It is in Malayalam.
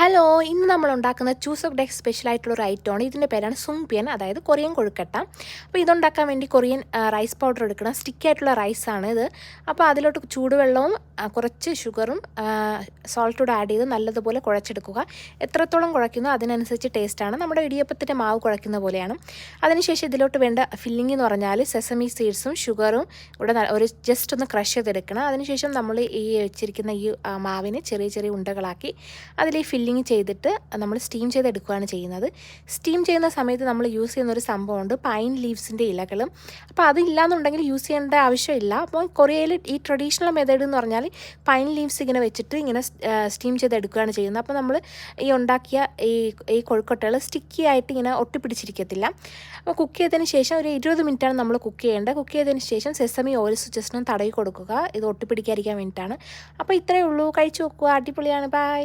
ഹലോ ഇന്ന് നമ്മൾ ഉണ്ടാക്കുന്ന ചൂസ് ഓഫ് ഡേ സ്പെഷ്യൽ ആയിട്ടുള്ള ഒരു ഐറ്റമാണ് ഇതിന്റെ പേരാണ് സുങ്പിയൻ അതായത് കൊറിയൻ കൊഴുക്കട്ട. അപ്പോൾ ഇതുണ്ടാക്കാൻ വേണ്ടി കൊറിയൻ റൈസ് പൗഡർ എടുക്കണം സ്റ്റിക്കി ആയിട്ടുള്ള ആണ് ഇത്. അപ്പോൾ അതിലോട്ട് ചൂടുവെള്ളവും കുറച്ച് ഷുഗറും സോൾട്ടൂടെ ആഡ് ചെയ്ത് നല്ലതുപോലെ കുഴച്ചെടുക്കുക. എത്രത്തോളം കുഴയ്ക്കുന്നോ അതിനനുസരിച്ച് ടേസ്റ്റാണ് നമ്മുടെ ഇടിയപ്പത്തിന്റെ മാവ് കുഴയ്ക്കുന്ന പോലെയാണ്. അതിനുശേഷം ഇതിലോട്ട് വേണ്ട ഫില്ലിംഗ് എന്ന് പറഞ്ഞാൽ സെസമി സീഡ്സും ഷുഗറും ഇവിടെ ഒരു ജസ്റ്റ് ഒന്ന് ക്രഷ് ചെയ്തെടുക്കണം. അതിനുശേഷം നമ്മൾ ഈ വെച്ചിരിക്കുന്ന ഈ മാവിനെ ചെറിയ ചെറിയ ഉണ്ടകളാക്കി അതിൽ ഈ ഫില്ലിങ് ചെയ്തിട്ട് നമ്മൾ സ്റ്റീം ചെയ്തെടുക്കുകയാണ് ചെയ്യുന്നത്. സ്റ്റീം ചെയ്യുന്ന സമയത്ത് നമ്മൾ യൂസ് ചെയ്യുന്ന ഒരു സംഭവമുണ്ട് പൈൻ ലീവ്സിന്റെ ഇലകളും. അപ്പോൾ അതില്ലാന്നുണ്ടെങ്കിൽ യൂസ് ചെയ്യേണ്ട ആവശ്യമില്ല. അപ്പോൾ കൊറിയയിൽ ഈ ട്രഡീഷണൽ മെത്തേഡ് എന്ന് പറഞ്ഞാൽ പൈൻ ലീവ്സ് ഇങ്ങനെ വെച്ചിട്ട് ഇങ്ങനെ സ്റ്റീം ചെയ്തെടുക്കുകയാണ് ചെയ്യുന്നത്. അപ്പോൾ നമ്മൾ ഈ ഉണ്ടാക്കിയ ഈ ഈ കൊഴുക്കൊട്ടകൾ സ്റ്റിക്കി ആയിട്ട് ഇങ്ങനെ ഒട്ടിപ്പിടിച്ചിരിക്കത്തില്ല. അപ്പോൾ കുക്ക് ചെയ്തതിന് ശേഷം ഒരു ഇരുപത് മിനിറ്റാണ് നമ്മൾ കുക്ക് ചെയ്യേണ്ടത്. കുക്ക് ചെയ്തതിന് ശേഷം സെസമി ഓയിൽ ജസ്റ്റ് ഒന്ന് തടവി കൊടുക്കുക. ഇത് ഒട്ടിപ്പിടിക്കാതിരിക്കാൻ വേണ്ടിയിട്ടാണ്. അപ്പോൾ ഇത്രയേ ഉള്ളൂ. കഴിച്ചു നോക്കുക. അടിപൊളിയാണ്. ബൈ